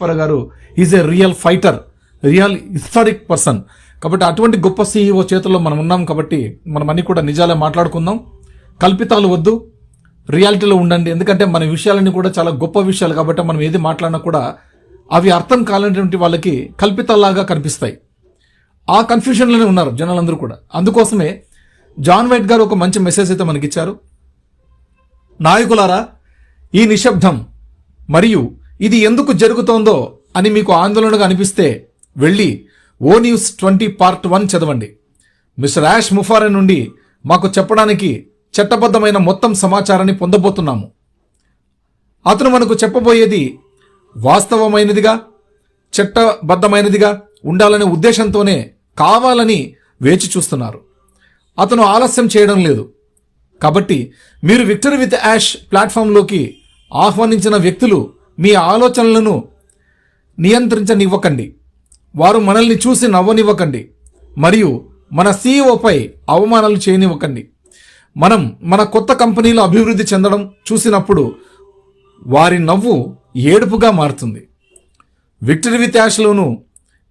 For గారు is a real fighter real historic person కాబట్టి అటువంటి గొప్ప సీఈఓ చేతుల్లో మనం ఉన్నాం కాబట్టి మనం అన్ని కూడా నిజాలే మాట్లాడుకుందాం. కల్పితాలు వద్దు రియాలిటీలో ఉండండి. ఎందుకంటే మన విషయాలన్నీ కూడా చాలా గొప్ప విషయాలు కాబట్టి మనం ఏది మాట్లాడినా కూడా అవి అర్థం కాలేనటువంటి వాళ్ళకి కల్పితాల్లాగా కనిపిస్తాయి. ఆ కన్ఫ్యూషన్లోనే ఉన్నారు జనాలందరూ కూడా. అందుకోసమే జాన్ వైట్ గారు ఒక మంచి మెసేజ్ అయితే మనకి ఇచ్చారు నాయకులారా ఈ నిశ్శబ్దం మరియు ఇది ఎందుకు జరుగుతోందో అని మీకు ఆందోళనగా అనిపిస్తే వెళ్ళి ఓ న్యూస్ ట్వంటీ పార్ట్ వన్ చదవండి. మిస్టర్ యాష్ ముఫారే నుండి మాకు చెప్పడానికి చట్టబద్ధమైన మొత్తం సమాచారాన్ని పొందబోతున్నాము. అతను మనకు చెప్పబోయేది వాస్తవమైనదిగా చట్టబద్ధమైనదిగా ఉండాలనే ఉద్దేశంతోనే కావాలని వేచి చూస్తున్నారు. అతను ఆలస్యం చేయడం లేదు. కాబట్టి మీరు విక్టరీ విత్ యాష్ ప్లాట్ఫామ్లోకి ఆహ్వానించిన వ్యక్తులు మీ ఆలోచనలను నియంత్రించనివ్వకండి. వారు మనల్ని చూసి నవ్వనివ్వకండి. మరియు మన సీఈఓపై అవమానాలు చేయనివ్వకండి. మనం మన కొత్త కంపెనీలు అభివృద్ధి చెందడం చూసినప్పుడు వారి నవ్వు ఏడుపుగా మారుతుంది. విక్టరీ విత్ యాష్లోనూ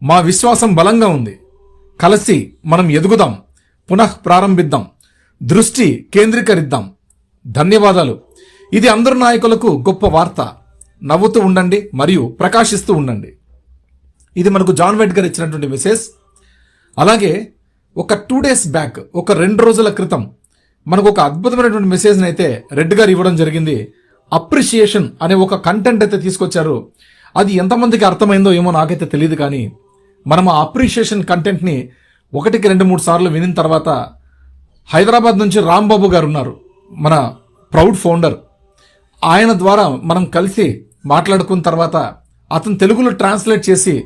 మా విశ్వాసం బలంగా ఉంది. కలిసి మనం ఎదుగుదాం. పునః ప్రారంభిద్దాం. దృష్టి కేంద్రీకరిద్దాం. ధన్యవాదాలు. ఇది అందరు నాయకులకు గొప్ప వార్త. నవ్వుతూ ఉండండి మరియు ప్రకాశిస్తూ ఉండండి. ఇది మనకు జాన్ వెడ్గర్ ఇచ్చినటువంటి మెసేజ్ అలాగే ఒక టూ డేస్ బ్యాక్ ఒక రెండు రోజుల క్రితం మనకు ఒక అద్భుతమైనటువంటి మెసేజ్ని అయితే రెడ్ గారు ఇవ్వడం జరిగింది. అప్రిషియేషన్ అనే ఒక కంటెంట్ అయితే తీసుకొచ్చారు. అది ఎంతమందికి అర్థమైందో ఏమో నాకైతే తెలియదు కానీ మనం ఆ అప్రిషియేషన్ కంటెంట్ని ఒకటికి రెండు మూడు సార్లు వినిన తర్వాత హైదరాబాద్ నుంచి రాంబాబు గారు ఉన్నారు మన ప్రౌడ్ ఫౌండర్ ఆయన ద్వారా మనం కలిసి మాట్లాడుకున్న తర్వాత అతను తెలుగులో ట్రాన్స్లేట్ చేసి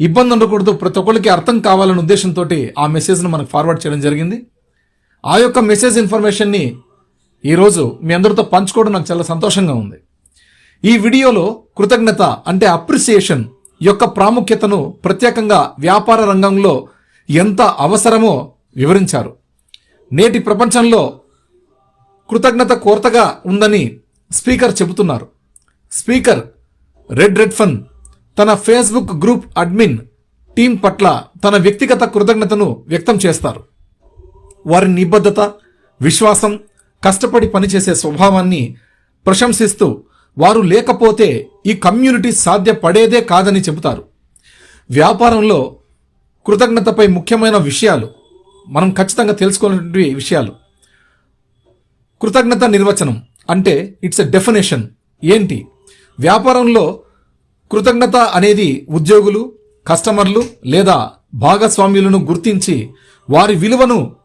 ఇబ్బంది ఉండకూడదు ప్రతి ఒక్కరికి అర్థం కావాలనే ఉద్దేశంతో ఆ మెసేజ్ను మనకు ఫార్వర్డ్ చేయడం జరిగింది. ఆ యొక్క మెసేజ్ ఇన్ఫర్మేషన్ని ఈరోజు మీ అందరితో పంచుకోవడం నాకు చాలా సంతోషంగా ఉంది. ఈ వీడియోలో కృతజ్ఞత అంటే అప్రిసియేషన్ యొక్క ప్రాముఖ్యతను ప్రత్యేకంగా వ్యాపార రంగంలో ఎంత అవసరమో వివరించారు. నేటి ప్రపంచంలో కృతజ్ఞత కోరతగా ఉందని స్పీకర్ చెబుతున్నారు. స్పీకర్ రెడ్ రెడ్ ఫన్ తన ఫేస్బుక్ గ్రూప్ అడ్మిన్ టీం పట్ల తన వ్యక్తిగత కృతజ్ఞతను వ్యక్తం చేస్తారు. వారి నిబద్ధత విశ్వాసం కష్టపడి పనిచేసే స్వభావాన్ని ప్రశంసిస్తూ వారు లేకపోతే ఈ కమ్యూనిటీ సాధ్యపడేదే కాదని చెబుతారు. వ్యాపారంలో కృతజ్ఞతపై ముఖ్యమైన విషయాలు మనం ఖచ్చితంగా తెలుసుకోవాలనేటువంటి విషయాలు. కృతజ్ఞత నిర్వచనం అంటే ఇట్స్ ఎ డెఫినేషన్. ఏంటి? వ్యాపారంలో కృతజ్ఞత అనేది ఉద్యోగులు కస్టమర్లు లేదా భాగస్వామ్యులను గుర్తించి వారి విలువను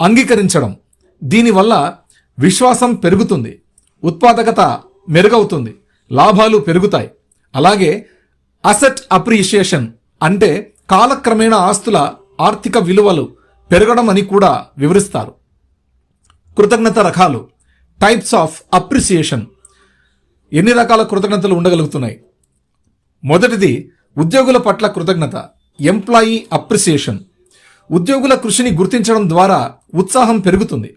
అంగీకరించడం. దీనివల్ల విశ్వాసం పెరుగుతుంది ఉత్పాదకత మెరుగవుతుంది లాభాలు పెరుగుతాయి. అలాగే అసెట్ అప్రిషియేషన్ అంటే కాలక్రమేణా ఆస్తుల ఆర్థిక విలువలు పెరగడం అని కూడా వివరిస్తారు. కృతజ్ఞత రకాలు టైప్స్ ఆఫ్ అప్రిసియేషన్ ఎన్ని రకాల కృతజ్ఞతలు ఉండగలుగుతున్నాయి? మొదటిది ఉద్యోగుల పట్ల కృతజ్ఞత ఎంప్లాయీ అప్రిసియేషన్ ఉద్యోగుల కృషిని గుర్తించడం ద్వారా ఉత్సాహం పెరుగుతుంది.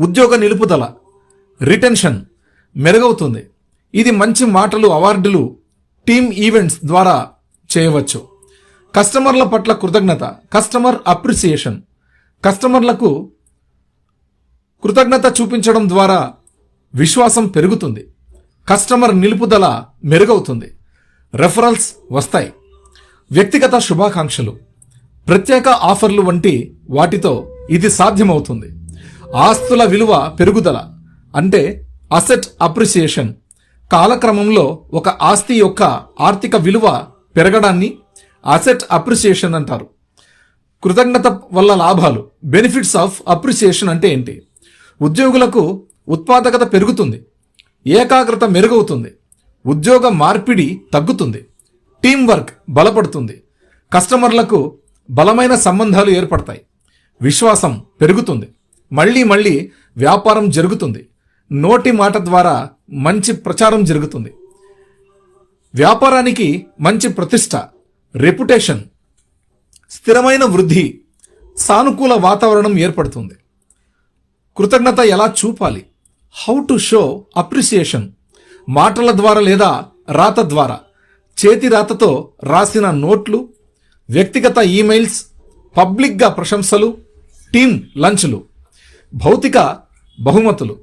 ఉద్యోగ నిలుపుదల రిటెన్షన్ మెరుగవుతుంది. ఇది మంచి మాటలు అవార్డులు టీమ్ ఈవెంట్స్ ద్వారా చేయవచ్చు. కస్టమర్ల పట్ల కృతజ్ఞత కస్టమర్ అప్రిసియేషన్ కస్టమర్లకు కృతజ్ఞత చూపించడం ద్వారా విశ్వాసం పెరుగుతుంది. కస్టమర్ నిలుపుదల మెరుగవుతుంది. రెఫరల్స్ వస్తాయి. వ్యక్తిగత శుభాకాంక్షలు. ప్రత్యేక ఆఫర్లు వంటి వాటితో ఇది సాధ్యమవుతుంది. ఆస్తుల విలువ పెరుగుదల అంటే అసెట్ అప్రిసియేషన్. కాలక్రమంలో ఒక ఆస్తి యొక్క ఆర్థిక విలువ పెరగడాన్ని అసెట్ అప్రిసియేషన్ అంటారు. కృతజ్ఞత వల్ల లాభాలు బెనిఫిట్స్ ఆఫ్ అప్రిసియేషన్ అంటే ఏంటి? ఉద్యోగులకు ఉత్పాదకత పెరుగుతుంది. ఏకాగ్రత మెరుగవుతుంది. ఉద్యోగ మార్పిడి తగ్గుతుంది. టీం వర్క్ బలపడుతుంది. కస్టమర్లకు బలమైన సంబంధాలు ఏర్పడతాయి. విశ్వాసం పెరుగుతుంది. మళ్ళీ మళ్ళీ వ్యాపారం జరుగుతుంది. నోటి మాట ద్వారా మంచి ప్రచారం జరుగుతుంది. వ్యాపారానికి మంచి ప్రతిష్ట రెప్యుటేషన్ స్థిరమైన వృద్ధి సానుకూల వాతావరణం ఏర్పడుతుంది. కృతజ్ఞత ఎలా చూపాలి? హౌ టు షో అప్రిసియేషన్ మాటల ద్వారా లేదా రాత ద్వారా. చేతి రాతతో రాసిన నోట్లు వ్యక్తిగత ఈమెయిల్స్ పబ్లిక్గా ప్రశంసలు టీమ్ లంచ్లు భౌతిక బహుమతులు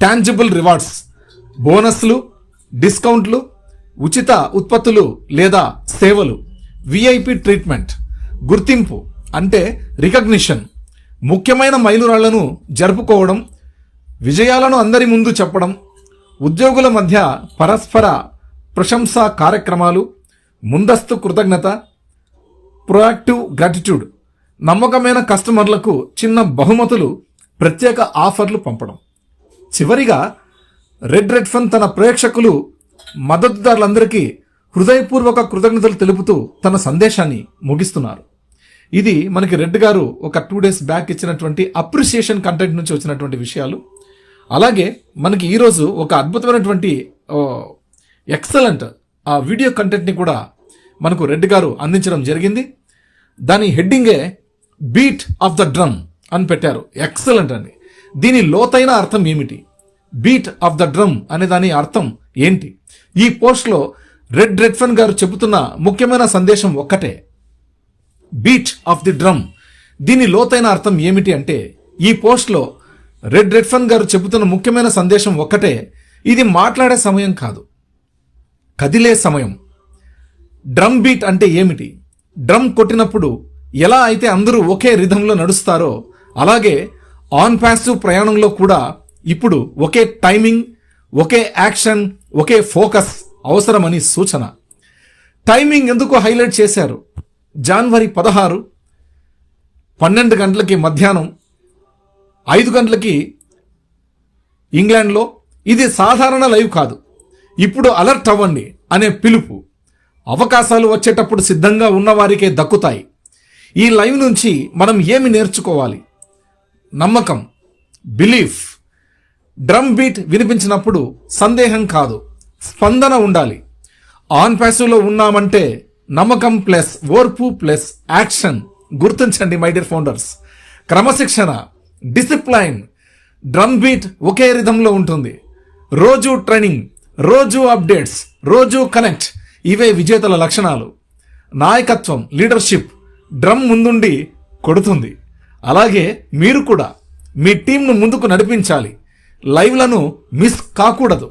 టాంజిబుల్ రివార్డ్స్ బోనస్లు డిస్కౌంట్లు ఉచిత ఉత్పత్తులు లేదా సేవలు విఐపి ట్రీట్మెంట్ గుర్తింపు అంటే రికగ్నిషన్ ముఖ్యమైన మైలురాళ్ళను జరుపుకోవడం విజయాలను అందరి ముందు చెప్పడం ఉద్యోగుల మధ్య పరస్పర ప్రశంసా కార్యక్రమాలు ముందస్తు కృతజ్ఞత ప్రొయాక్టివ్ గ్రాటిట్యూడ్ నమ్మకమైన కస్టమర్లకు చిన్న బహుమతులు ప్రత్యేక ఆఫర్లు పంపడం. చివరిగా రెడ్ రెడ్ ఫన్ తన ప్రేక్షకులు మద్దతుదారులందరికీ హృదయపూర్వక కృతజ్ఞతలు తెలుపుతూ తన సందేశాన్ని ముగిస్తున్నారు. ఇది మనకి రెడ్ గారు ఒక టూ డేస్ బ్యాక్ ఇచ్చినటువంటి అప్రిసియేషన్ కంటెంట్ నుంచి వచ్చినటువంటి విషయాలు. అలాగే మనకి ఈరోజు ఒక అద్భుతమైనటువంటి ఎక్సలెంట్ ఆ వీడియో కంటెంట్ని కూడా మనకు రెడ్డి గారు అందించడం జరిగింది. దాని హెడ్డింగే బీట్ ఆఫ్ ద డ్రమ్ అని పెట్టారు. ఎక్సలెంట్ అండి. దీని లోతైన అర్థం ఏమిటి? బీట్ ఆఫ్ ద డ్రమ్ అనే దాని అర్థం ఏంటి? ఈ పోస్ట్లో రెడ్ రెడ్ఫన్ గారు చెబుతున్న ముఖ్యమైన సందేశం ఒక్కటే. Beat of the drum. దీని లోతైన అర్థం ఏమిటి అంటే ఈ పోస్ట్లో రెడ్ రెడ్ఫన్ గారు చెబుతున్న ముఖ్యమైన సందేశం ఒక్కటే. ఇది మాట్లాడే సమయం కాదు. కదిలే సమయం. డ్రమ్ బీట్ అంటే ఏమిటి? డ్రమ్ కొట్టినప్పుడు ఎలా అయితే అందరూ ఒకే రిధంలో నడుస్తారో అలాగే ఆన్ ప్యాసివ్ ప్రయాణంలో కూడా ఇప్పుడు ఒకే టైమింగ్ ఒకే యాక్షన్ ఒకే ఫోకస్ అవసరమని సూచన. టైమింగ్ ఎందుకు హైలైట్ చేశారు? జనవరి పదహారు పన్నెండు గంటలకి మధ్యాహ్నం ఐదు గంటలకి ఇంగ్లాండ్లో ఇది సాధారణ లైవ్ కాదు. ఇప్పుడు అలర్ట్ అవ్వండి అనే పిలుపు. అవకాశాలు వచ్చేటప్పుడు సిద్ధంగా ఉన్నవారికే దక్కుతాయి. ఈ లైవ్ నుంచి మనం ఏమి నేర్చుకోవాలి? నమ్మకం బిలీఫ్ డ్రమ్ బీట్ వినిపించినప్పుడు సందేహం కాదు స్పందన ఉండాలి. ఆన్ ప్యాసివ్లో ఉన్నామంటే నమ్మకం ప్లస్ ఓర్పు ప్లస్ యాక్షన్. గుర్తించండి మై డియర్ ఫౌండర్స్. క్రమశిక్షణ డిసిప్లైన్ డ్రమ్ బీట్ ఒకే రిధంలో ఉంటుంది. రోజు ట్రైనింగ్ రోజు అప్డేట్స్ రోజు కనెక్ట్ ఇవే విజేతల లక్షణాలు. నాయకత్వం లీడర్షిప్ డ్రమ్ ముందుండి కొడుతుంది. అలాగే మీరు కూడా మీ టీంను ముందుకు నడిపించాలి. లైవ్లను మిస్ కాకూడదు.